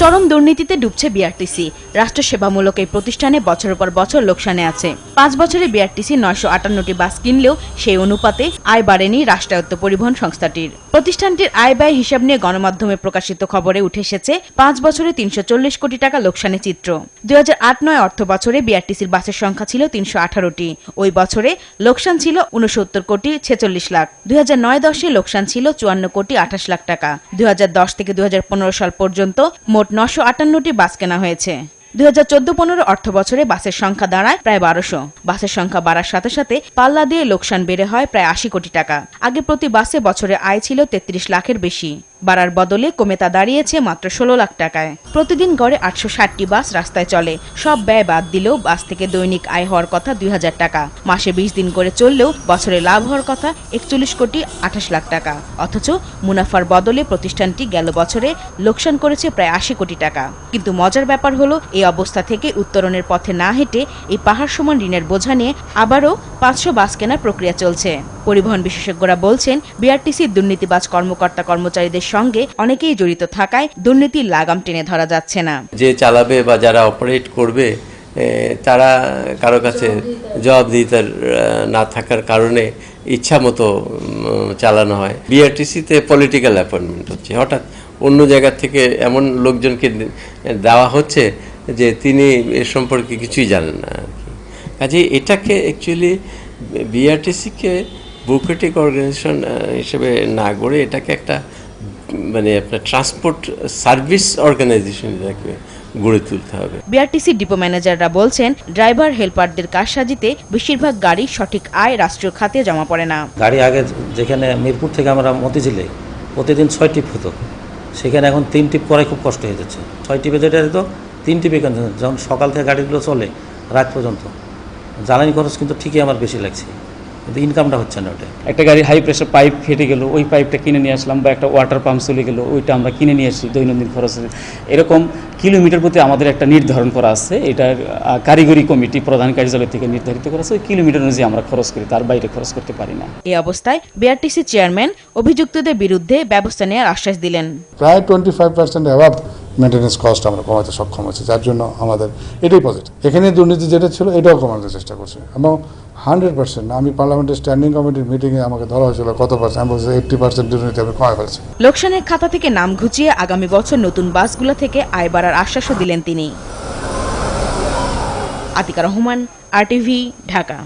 চরম দুর্নীতিতে ডুবছে বিআরটিসি রাষ্ট্র সেবামূলক এই প্রতিষ্ঠানে বছরের পর বছর লোকসানে আছে। পাঁচ বছরে বিআরটিসি নয়শো আটান্নটি বাস কিনলেও সেই অনুপাতে আয় বাড়েনি রাষ্ট্রায়ত্ত পরিবহন সংস্থাটির। প্রতিষ্ঠানটির আয় ব্যয় হিসাব নিয়ে গণমাধ্যমে প্রকাশিত খবরে উঠে এসেছে পাঁচ বছরে তিনশো চল্লিশ কোটি টাকা লোকসানের চিত্র। দুই হাজার আট নয় অর্থ বছরে বিআরটিসির বাসের সংখ্যা ছিল তিনশো আঠারোটি। ওই বছরে লোকসান ছিল উনসত্তর কোটি ছেচল্লিশ লাখ। দুই হাজার নয় দশে লোকসান ছিল চুয়ান্ন কোটি আঠাশ লাখ টাকা। দুই হাজার দশ থেকে দুই হাজার পনেরো সাল পর্যন্ত মোট নশো আটান্নটি বাস কেনা হয়েছে। দুই হাজার চোদ্দ পনেরো অর্থ বছরে বাসের সংখ্যা দাঁড়ায় প্রায় বারোশো। বাসের সংখ্যা বাড়ার সাথে সাথে পাল্লা দিয়ে লোকসান বেড়ে হয় প্রায় আশি কোটি টাকা। আগে প্রতি বাসে বছরে আয় ছিল তেত্রিশ লাখের বেশি। বাড়ার বদলে কমে তা দাঁড়িয়েছে মাত্র ষোলো লাখ টাকায়। প্রতিদিন গড়ে আটশো ষাটটি বাস রাস্তায় চলে। সব ব্যয় বাদ দিলেও বাস থেকে দৈনিক আয় হওয়ার কথা দুই হাজার টাকা। মাসে বিশ দিন করে চললেও বছরে লাভ হওয়ার কথা একচল্লিশ কোটি আঠাশ লাখ টাকা। অথচ মুনাফার বদলে প্রতিষ্ঠানটি গেল বছরে লোকসান করেছে প্রায় আশি কোটি টাকা। কিন্তু মজার ব্যাপার হলো, এই অবস্থা থেকে উত্তরণের পথে না হেঁটে এই পাহাড় সমান ঋণের বোঝা নিয়ে আবারও পাঁচশো বাস কেনার প্রক্রিয়া চলছে। পরিবহন বিশেষজ্ঞরা বলছেন, বিআরটিসির দুর্নীতিবাজ কর্মকর্তা কর্মচারীদের সঙ্গে অনেকেই জড়িত থাকায় দুর্নীতির লাগাম টেনে ধরা যাচ্ছে না। যে চালাবে বা যারা অপারেট করবে তারা কারও কাছে জবাবদিহিতার আহ, না থাকার কারণে ইচ্ছা মতো চালানো হয়। বিআরটিসিতে পলিটিক্যাল অ্যাপয়েন্টমেন্ট হচ্ছে। হঠাৎ অন্য জায়গা থেকে এমন লোকজনকে দেওয়া হচ্ছে যে তিনি এ সম্পর্কে কিছুই জানেন না কাজে এটাকে অ্যাকচুয়ালি বিআরটিসিকে বুকেটিক অর্গানাইজেশন হিসেবে না গড়ে এটাকে একটা মানে আপনার ট্রান্সপোর্ট সার্ভিস অর্গানাইজেশন এটাকে গড়ে তুলতে হবে। বিআরটিসি ডিপো ম্যানেজাররা বলছেন ড্রাইভার হেলপারদের কাজ সাজিতে বেশিরভাগ গাড়ি সঠিক আয় রাষ্ট্রীয় খাতে জমা পড়ে না। গাড়ি আগে যেখানে মিরপুর থেকে আমরা মতিঝিলে প্রতিদিন ছয় টিপ হতো সেখানে এখন তিন টিপ করাই খুব কষ্ট হয়ে যাচ্ছে। ছয় টিপে যেটা হতো তিন টিপে কেন যখন সকাল থেকে গাড়িগুলো চলে রাত পর্যন্ত। জ্বালানি খরচ কিন্তু ঠিকই আমার বেশি লাগছে। কিন্তু ইনকামটা হচ্ছে না ওটা একটা গাড়ি হাই প্রেশার পাইপ ফেটে গেল ওই পাইপটা কিনে নিয়ে আসলাম বা একটা ওয়াটার পাম্প চলে গেলো ওইটা আমরা কিনে নিয়ে আসি দৈনন্দিন খরচে। এরকম কিলোমিটার প্রতি আমাদের একটা নির্ধারণ করা আছে এটা কারিগরি কমিটি প্রধান কার্যালয় থেকে নির্ধারিত করা আছে ওই কিলোমিটার অনুযায়ী আমরা খরচ করি তার বাইরে খরচ করতে পারি না। এই অবস্থায় বিআরটিসি চেয়ারম্যান অভিযুক্তদের বিরুদ্ধে ব্যবস্থা নেওয়ার আশ্বাস দিলেন। প্রায় twenty five percent অ্যাভাব maintenance cost আমরা কমাতে সক্ষম হয়েছি, যার জন্য আমাদের এটাই পজিটিভ এখানে দুর্নীতি যেটা ছিল, এটাও কমাতে চেষ্টা করছি। এবং হান্ড্রেড পার্সেন্ট আমি পার্লামেন্টের স্ট্যান্ডিং কমিটির মিটিংয়ে আমাকে ধরা হয়েছিল কত পার্সেন্ট আমি বলছি এইট্টি পার্সেন্ট দুর্নীতি আমি কমায় ফেলছি। লোকসানের খাতা থেকে নাম ঘুচিয়ে আগামী বছর নতুন বাসগুলো থেকে আয় বাড়ার আশ্বাসও দিলেন তিনি। আতিকা রহমান আরটিভি ঢাকা।